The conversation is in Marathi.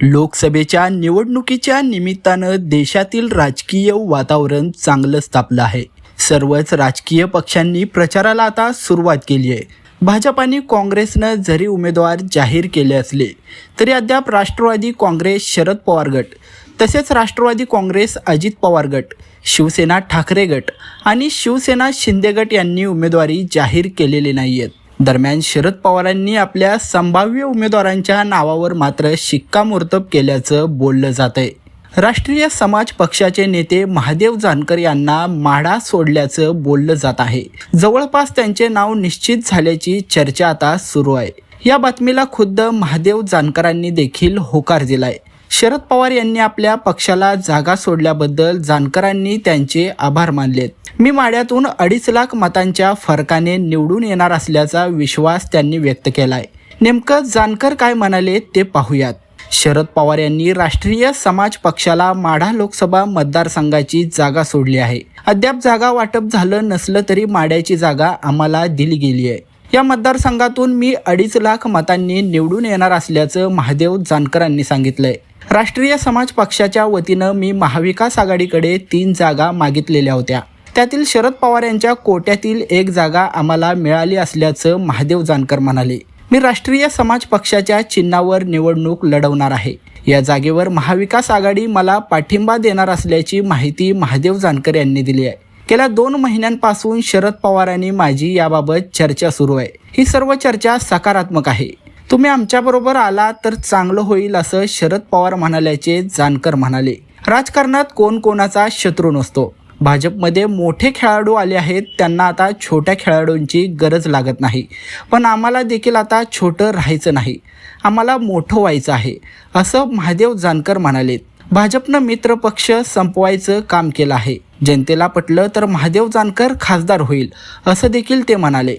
लोकसभेच्या निवडणुकीच्या निमित्तानं देशातील राजकीय वातावरण चांगलंच तापलं आहे. सर्वच राजकीय पक्षांनी प्रचाराला आता सुरुवात केली आहे. भाजप आणि काँग्रेसनं जरी उमेदवार जाहीर केले असले तरी अद्याप राष्ट्रवादी काँग्रेस शरद पवार गट तसेच राष्ट्रवादी काँग्रेस अजित पवार गट शिवसेना ठाकरे गट आणि शिवसेना शिंदे गट यांनी उमेदवारी जाहीर केलेली नाही आहेत दरम्यान शरद पवारांनी आपल्या संभाव्य उमेदवारांच्या नावावर मात्र शिक्कामोर्तब केल्याचं बोललं जात आहे राष्ट्रीय समाज पक्षाचे नेते महादेव जानकर यांना माढा सोडल्याचं बोललं जात आहे. जवळपास त्यांचे नाव निश्चित झाल्याची चर्चा आता सुरू आहे. या बातमीला खुद्द महादेव जानकरांनी देखील होकार दिलाय. शरद पवार यांनी आपल्या पक्षाला जागा सोडल्याबद्दल जानकरांनी त्यांचे आभार मानलेत मी माड्यातून अडीच लाख मतांच्या फरकाने निवडून येणार असल्याचा विश्वास त्यांनी व्यक्त केलाय. नेमकं जानकर काय म्हणाले ते पाहूयात. शरद पवार यांनी राष्ट्रीय समाज पक्षाला माढा लोकसभा मतदारसंघाची जागा सोडली आहे. अद्याप जागा वाटप झालं नसलं तरी माड्याची जागा आम्हाला दिली गेली आहे. या मतदारसंघातून मी अडीच लाख मतांनी निवडून येणार असल्याचं महादेव जानकरांनी सांगितलंय. राष्ट्रीय समाज पक्षाच्या वतीनं मी महाविकास आघाडीकडे तीन जागा मागितलेल्या होत्या. त्यातील शरद पवार यांच्या कोट्यातील एक जागा आम्हाला मिळाली असल्याचं महादेव जानकर म्हणाले. मी राष्ट्रीय समाज पक्षाच्या चिन्हावर निवडणूक लढवणार आहे. या जागेवर महाविकास आघाडी मला पाठिंबा देणार असल्याची माहिती महादेव जानकर यांनी दिली आहे. गेल्या दोन महिन्यांपासून शरद पवार आणि माझी याबाबत चर्चा सुरू आहे. ही सर्व चर्चा सकारात्मक आहे. तुम्ही आमच्याबरोबर आला तर चांगलं होईल असं शरद पवार म्हणाल्याचे जानकर म्हणाले. राजकारणात कोण कोणाचा शत्रू नसतो. भाजपमध्ये मोठे खेळाडू आले आहेत त्यांना आता छोट्या खेळाडूंची गरज लागत नाही. पण आम्हाला देखील आता छोटं राहायचं नाही. आम्हाला मोठं व्हायचं आहे असं महादेव जानकर म्हणालेत. भाजपनं मित्र पक्ष संपवायचं काम केलं आहे. जनतेला पटलं तर महादेव जानकर खासदार होईल असं देखील ते म्हणाले.